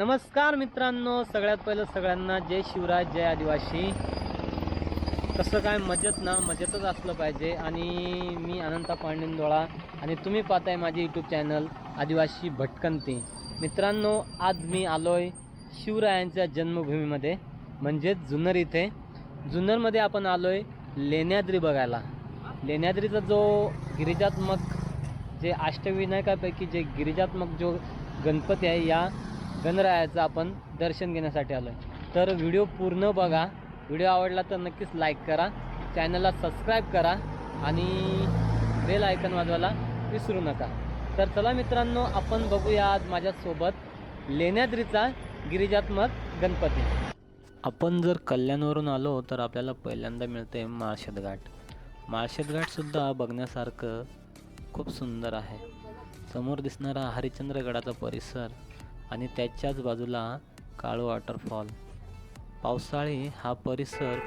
नमस्कार मित्रांनो सगळ्यात पहिलं सगळ्यांना जय शिवराज जय आदिवासी. कसं काय मजेत ना? मजेतच असलं पाहिजे. आणि मी अनंता पांडेंदोळा आणि तुम्ही पाहताय माझे यूट्यूब चॅनल आदिवासी भटकंती. मित्रांनो आज मी आलोय शिवरायांच्या जन्मभूमीमध्ये म्हणजेच जुन्नर इथे. जुन्नरमध्ये आपण आलोय लेण्याद्री बघायला. लेण्याद्रीचा जो गिरिजात्मक जे अष्टविनायकापैकी जे गिरिजात्मक जो गणपती आहे या गणरायाचं आपण दर्शन घेण्यासाठी आलो आहे तर व्हिडिओ पूर्ण बघा. व्हिडिओ आवडला तर नक्कीच लाईक करा. चॅनलला सबस्क्राईब करा आणि बेल आयकन वाजवायला विसरू नका. तर चला मित्रांनो आपण बघूया आज माझ्यासोबत लेण्याद्रीचा गिरिजात्मक गणपती. आपण जर कल्याणवरून आलो तर आपल्याला पहिल्यांदा मिळते माळशेत घाट. माळशेत घाटसुद्धा बघण्यासारखं खूप सुंदर आहे. समोर दिसणारा हरिश्चंद्रगडाचा परिसर आणि त्याच्याच बाजूला काळू वॉटरफॉल पावसाळी हा परिसर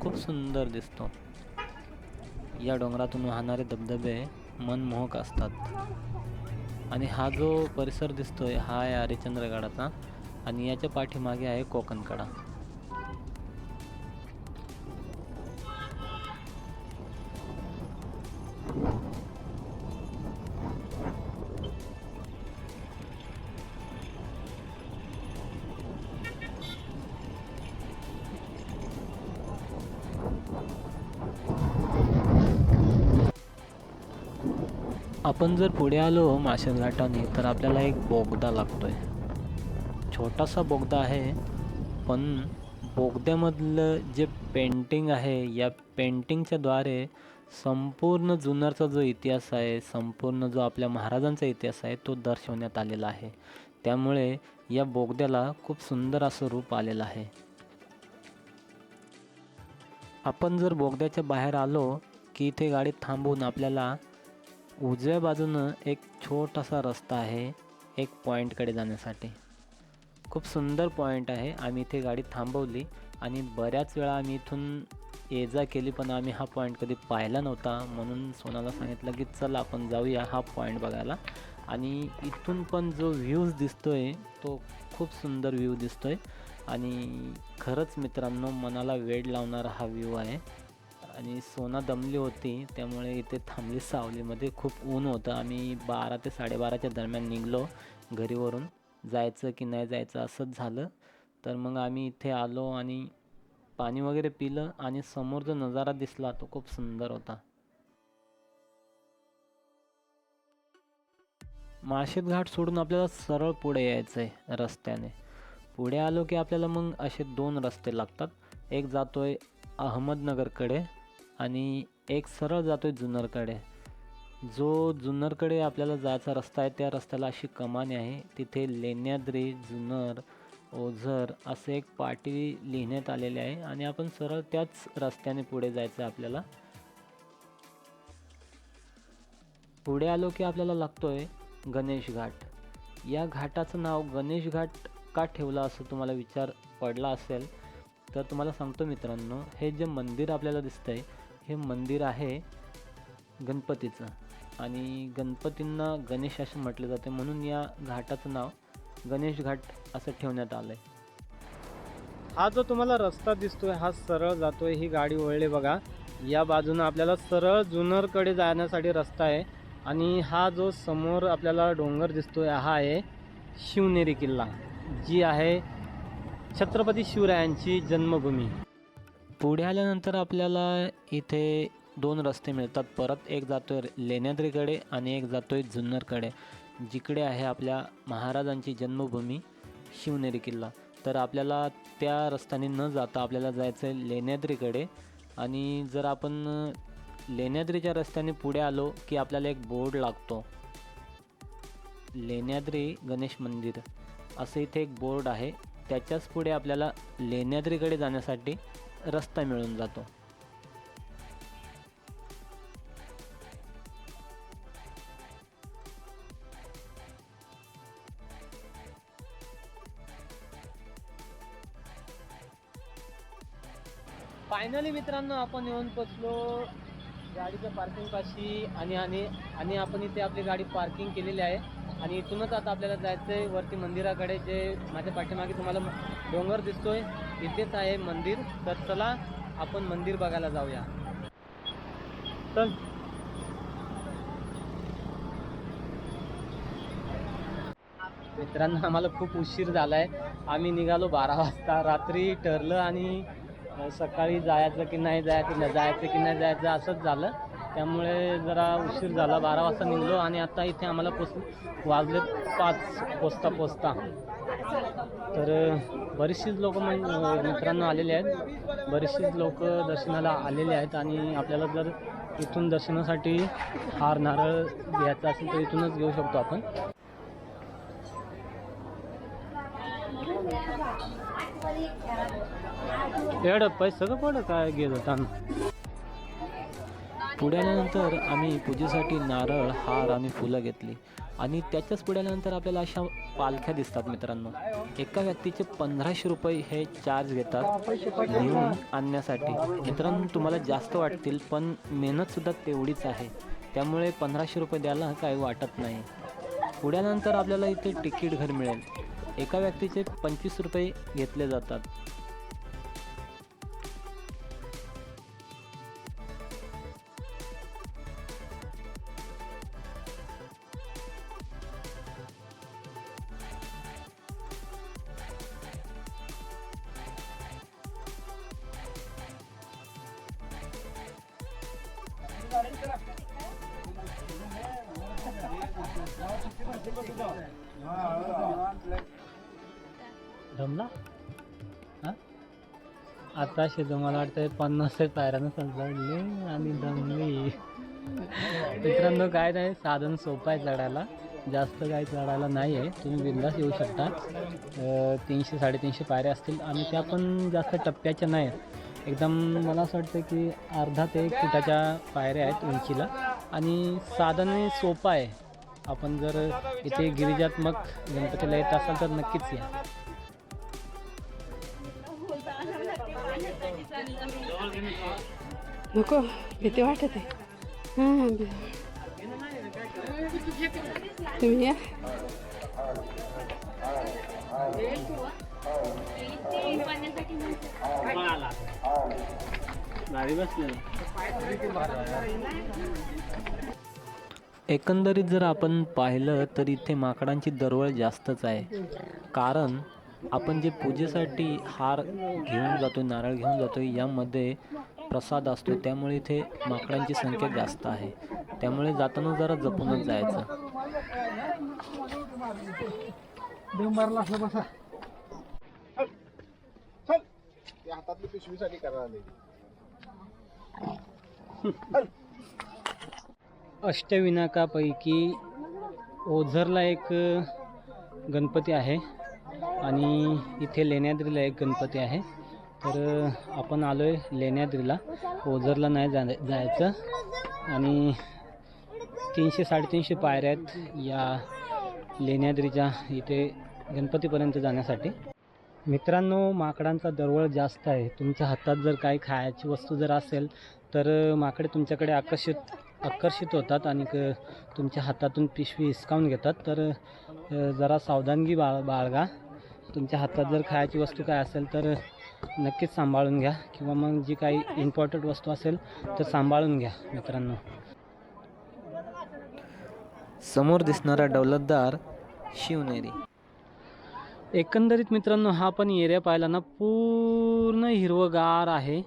खूप सुंदर दिसतो. या डोंगरातून वाहणारे धबधबे मनमोहक असतात. आणि हा जो परिसर दिसतोय हा आहे हरिश्चंद्रगडाचा आणि याच्या पाठीमागे आहे कोकणकडा. आपण जर पुढे आलो माशेलघाटाने तर आपल्याला एक बोगदा लागतो आहे छोटासा बोगदा आहे पण बोगद्यामधलं जे पेंटिंग आहे या पेंटिंगच्याद्वारे संपूर्ण जुन्नरचा जो इतिहास आहे संपूर्ण जो आपल्या महाराजांचा इतिहास आहे तो दर्शवण्यात आलेला आहे. त्यामुळे या बोगद्याला खूप सुंदर असं रूप आलेलं आहे. आपण जर बोगद्याच्या बाहेर आलो की इथे गाडी थांबवून आपल्याला उजव्या बाजूनं एक छोटासा रस्ता आहे एक पॉईंटकडे जाण्यासाठी. खूप सुंदर पॉईंट आहे. आम्ही इथे गाडी थांबवली आणि बऱ्याच वेळा आम्ही इथून ये जा केली पण आम्ही हा पॉईंट कधी पाहिला नव्हता. म्हणून सोनाला सांगितलं की चल आपण जाऊया हा पॉईंट बघायला. आणि इथून पण जो व्ह्यूज आहे तो खूप सुंदर व्ह्यू आहे आणि खरंच मित्रांनो मनाला वेड लावणारा हा व्ह्यू आहे. आणि सोना दमली होती त्यामुळे इथे थांबली सावलीमध्ये. खूप ऊन होतं. आम्ही बारा ते साडेबाराच्या दरम्यान निघलो घरीवरून. जायचं की नाही जायचं असंच झालं. तर मग आम्ही इथे आलो आणि पाणी वगैरे पिलं आणि समोर जो नजारा दिसला तो खूप सुंदर होता. माळशेत घाट सोडून आपल्याला सरळ पुढे यायचं आहे रस्त्याने. पुढे आलो की आपल्याला मग असे दोन रस्ते लागतात. एक जातोय अहमदनगरकडे आणि एक सरळ जातो आहे जुन्नरकडे. जो जुन्नरकडे आपल्याला जायचा रस्ता आहे त्या रस्त्याला अशी कमानी आहे. तिथे लेण्याद्री जुन्नर ओझर असे एक पाटी लिहिण्यात आलेले आहे आणि आपण सरळ त्याच रस्त्याने पुढे जायचं आहे आपल्याला. पुढे आलो की आपल्याला लागतोय गणेश घाट. या घाटाचं नाव गणेश घाट का ठेवलं असं तुम्हाला विचार पडला असेल तर तुम्हाला सांगतो मित्रांनो हे जे मंदिर आपल्याला दिसतंय हे मंदिर आहे गणपतीचं. आणि गणपतींना गणेश असे म्हटले जाते. म्हणून या घाटाचं नाव गणेश घाट असं ठेवण्यात आलं आहे हा जो तुम्हाला रस्ता दिसतोय हा सरळ जातोय. ही गाडी वळले बघा. या बाजूनं आपल्याला सरळ जुनरकडे जाण्यासाठी रस्ता आहे. आणि हा जो समोर आपल्याला डोंगर दिसतोय हा आहे शिवनेरी किल्ला जी आहे छत्रपती शिवरायांची जन्मभूमी. पुढे आल्यानंतर आपल्याला इथे दोन रस्ते मिळतात. परत एक जातो आहे लेण्याद्रीकडे आणि एक जातो आहे जुन्नरकडे जिकडे आहे आपल्या महाराजांची जन्मभूमी शिवनेरी किल्ला. तर आपल्याला त्या रस्त्याने न जाता आपल्याला जायचं आहे लेण्याद्रीकडे. आणि जर आपण लेण्याद्रीच्या रस्त्याने पुढे आलो की आपल्याला एक बोर्ड लागतो. लेण्याद्री गणेश मंदिर. असं इथे एक बोर्ड आहे. त्याच्याच पुढे आपल्याला लेण्याद्रीकडे जाण्यासाठी रस्ता मिळून जातो. फायनली मित्रांनो आपण येऊन पोचलो गाडीच्या पार्किंग पाशी आणि आणि आणि आपण इथे आपली गाडी पार्किंग केलेली आहे. आणि इथूनच आता आपल्याला जायचं आहे वरती मंदिराकडे जे माझ्या पाठीमागे तुम्हाला डोंगर दिसतोय इथेच आहे मंदिर. तर चला आपण मंदिर बघायला जाऊया. चल. मित्रांनो आम्हाला खूप उशीर झाला आहे आम्ही निघालो बारा वाजता. रात्री ठरलं आणि सकाळी जायचं की नाही जायचं न जायचं की नाही जायचं असंच झालं. त्यामुळे जरा उशीर झाला. बारा वाजता निघलो आणि आता इथे आम्हाला पोच वाजले पाच पोचता पोचता. तर बरीचशीच लोक मित्रांनो आलेले आहेत. बरीचशीच लोक दर्शनाला आलेले आहेत आणि आपल्याला जर इथून दर्शनासाठी हार नारळ घ्यायचा असेल तर इथूनच घेऊ शकतो आपण. एवढं पैसे सगळं पड काय घेत ताण पुढे आल्यानंतर आम्ही पूजेसाठी नारळ हार आणि फुलं घेतली. आणि त्याच्याच पुढे आल्यानंतर आपल्याला अशा पालख्या दिसतात मित्रांनो. एका व्यक्तीचे पंधराशे रुपये हे चार्ज घेतात घेऊन आणण्यासाठी. मित्रांनो तुम्हाला जास्त वाटतील पण मेहनतसुद्धा तेवढीच आहे. त्यामुळे पंधराशे रुपये द्यायला काही वाटत नाही. पुढे आल्यानंतर आपल्याला इथे तिकीट घर मिळेल. एका व्यक्तीचे पंचवीस रुपये घेतले जातात. जमला? आता शेत मला वाटतं पन्नास पायऱ्यानं चढले आणि दमली. मित्रांनो काय नाही साधन सोपं आहे चढायला. जास्त काय चढायला नाही आहे तुम्ही बिंदास येऊ शकता. तीनशे साडेतीनशे पायऱ्या असतील आणि त्या पण जास्त टप्प्याच्या नाही आहेत एकदम मला असं वाटतं की अर्धा ते एक फुटाच्या पायऱ्या आहेत उंचीला. आणि साधन सोपं आहे. आपण जर इथे गिरिजात्मक गणपतीला येत असाल तर नक्कीच या. नको भीती वाटत आहे. तुम्ही या. एकंदरीत जर आपण पाहिलं तर इथे माकडांची दरवळ जास्तच आहे. कारण आपण जे पूजेसाठी हार घेऊन जातो नारळ घेऊन जातो यामध्ये प्रसाद असतो. त्यामुळे इथे माकडांची संख्या जास्त आहे. त्यामुळे जाताना जरा जपूनच जायचं ते हातातली पिशवीसाठी करायला अष्टविनाकापैकी ओझरला एक गणपती आहे आणि इथे लेण्याद्रीला एक गणपती आहे. तर आपण आलो आहे लेण्याद्रीला. ओझरला नाही जा जायचं. आणि तीनशे साडेतीनशे पायऱ्या आहेत या लेण्याद्रीच्या इथे गणपतीपर्यंत जाण्यासाठी. मित्रांनो माकडांचा दरवळ जास्त आहे. तुमच्या हातात जर काही खायची वस्तू जर असेल तर माकडे तुमच्याकडे आकर्षित आकर्षित होतात आणि क तुमच्या हातातून पिशवी हिसकावून घेतात. तर जरा सावधानगी बाळ बाळगा. तुमच्या हातात जर खायची वस्तू काय असेल तर नक्कीच सांभाळून घ्या. किंवा मग जी काही इम्पॉर्टंट वस्तू असेल तर सांभाळून घ्या मित्रांनो. समोर दिसणारा दौलतदार शिवनेरी. एकंदरीत मित्रांनो हा पण एरिया पाहिला ना पूर्ण हिरवगार आहे.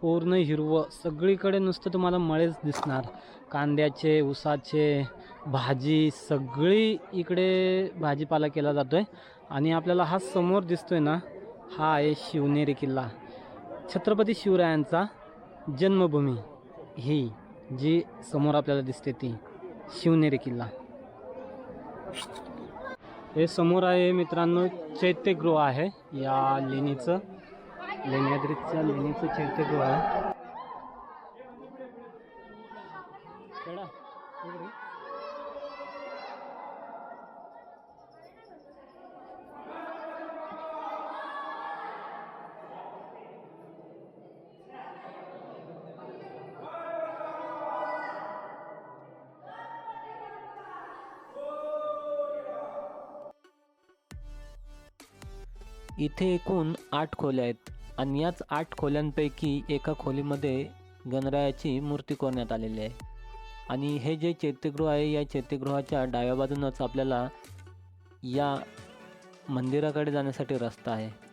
पूर्ण हिरवं. सगळीकडे नुसतं तुम्हाला मळेच दिसणार. कांद्याचे ऊसाचे भाजी सगळी इकडे भाजीपाला केला जातो आहे आणि आपल्याला हा समोर दिसतोय ना हा आहे शिवनेरी किल्ला. छत्रपती शिवरायांचा जन्मभूमी ही जी समोर आपल्याला दिसते ती शिवनेरी किल्ला. हे समोर आहे मित्रांनो चैत्यगृह आहे. या लेणीचं लेण्याद्रीचं लेणीचं चैत्यगृह आहे. इथे एकूण आठ खोल्या आहेत आणि याच आठ खोल्यांपैकी एका खोलीमध्ये गणरायाची मूर्ती कोरण्यात आलेली आहे. आणि हे जे चैत्यगृह आहे या चैत्यगृहाच्या डाव्या बाजूनच आपल्याला या मंदिराकडे जाण्यासाठी रस्ता आहे.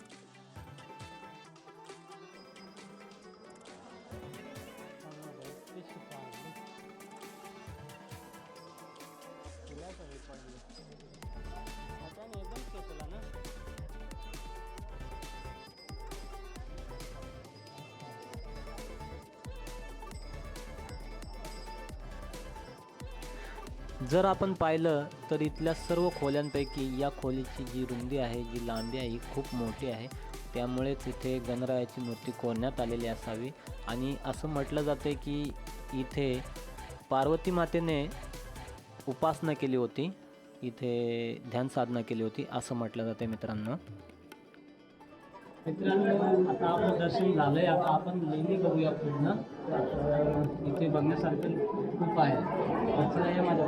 जर आपण पाहिलं तर इथल्या सर्व खोल्यांपैकी या खोलीची जी रुंदी आहे जी लांबी आहे ही खूप मोठी आहे. त्यामुळेच इथे गणरायाची मूर्ती कोरण्यात आलेली असावी. आणि असं म्हटलं जाते की इथे पार्वती मातेने उपासना केली होती. इथे ध्यान साधना केली होती असं म्हटलं जाते मित्रांनो. मित्रांनो आता आपलं दर्शन झालंय. आता आपण लेणी बघूया पूर्ण. इथे बघण्यासारखं खूप आहे. चला या माझ्या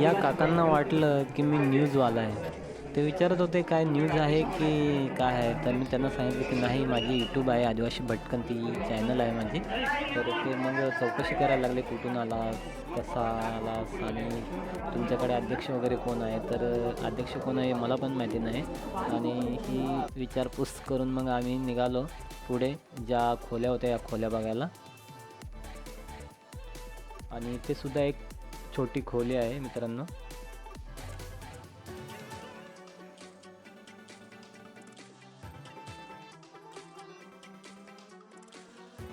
या काकांना वाटलं की मी न्यूजवाला आहे. ते विचारत होते काय न्यूज आहे की काय आहे? तर मी त्यांना सांगितलं की नाही माझी यूट्यूब आहे आदिवासी भटकन ती चॅनल आहे माझी. तर ते मग चौकशी करायला लागले कुठून आला कसा आलास आणि तुमच्याकडे अध्यक्ष वगैरे कोण आहे? तर अध्यक्ष कोण आहे मला पण माहिती नाही. आणि ही विचारपूस करून मग आम्ही निघालो पुढे ज्या खोल्या होत्या या खोल्या बघायला. आणि ते सुद्धा एक छोटी खोली आहे मित्रांनो.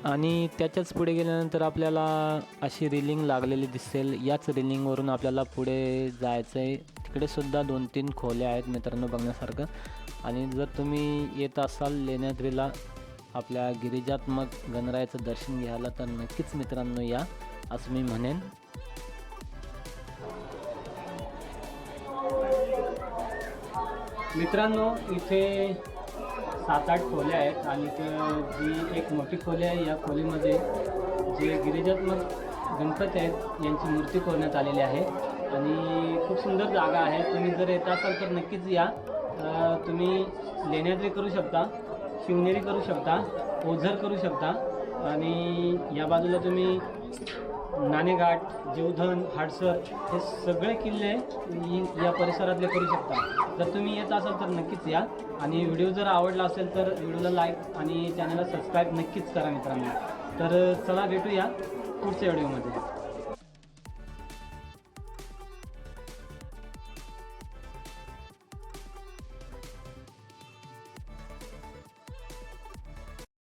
आणि त्याच्याच पुढे गेल्यानंतर आपल्याला अशी रिलिंग लागलेली दिसेल. याच रिलिंगवरून आपल्याला पुढे जायचं आहे तिकडे सुद्धा दोन तीन खोल्या आहेत मित्रांनो बघण्यासारखं. आणि जर तुम्ही येत असाल लेण्याद्रीला आपल्या गिरिजात्मक गणरायाचं दर्शन घ्यायला तर नक्कीच मित्रांनो या असं मी म्हणेन. मित्रांनो इथे सात आठ खोल्या आहेत आणि जी एक मोठी खोली आहे या खोलीमध्ये जे गिरिजात्मक गणपती आहेत यांची मूर्ती कोरण्यात आलेली आहे. आणि खूप सुंदर जागा आहे. तुम्ही जर येत असाल तर नक्कीच या. तुम्ही लेण्याद्री करू शकता शिवनेरी करू शकता ओझर करू शकता. आणि या बाजूला तुम्ही नाणेघाट जीवधन हाडसर हे सगळे किल्ले या परिसरातले करू शकता. जर तुम्ही येत असाल तर नक्कीच या. आणि व्हिडिओ जर आवडला असेल तर व्हिडिओला लाईक आणि चॅनलला सबस्क्राईब नक्कीच करा मित्रांनो. तर चला भेटूया पुढच्या व्हिडिओमध्ये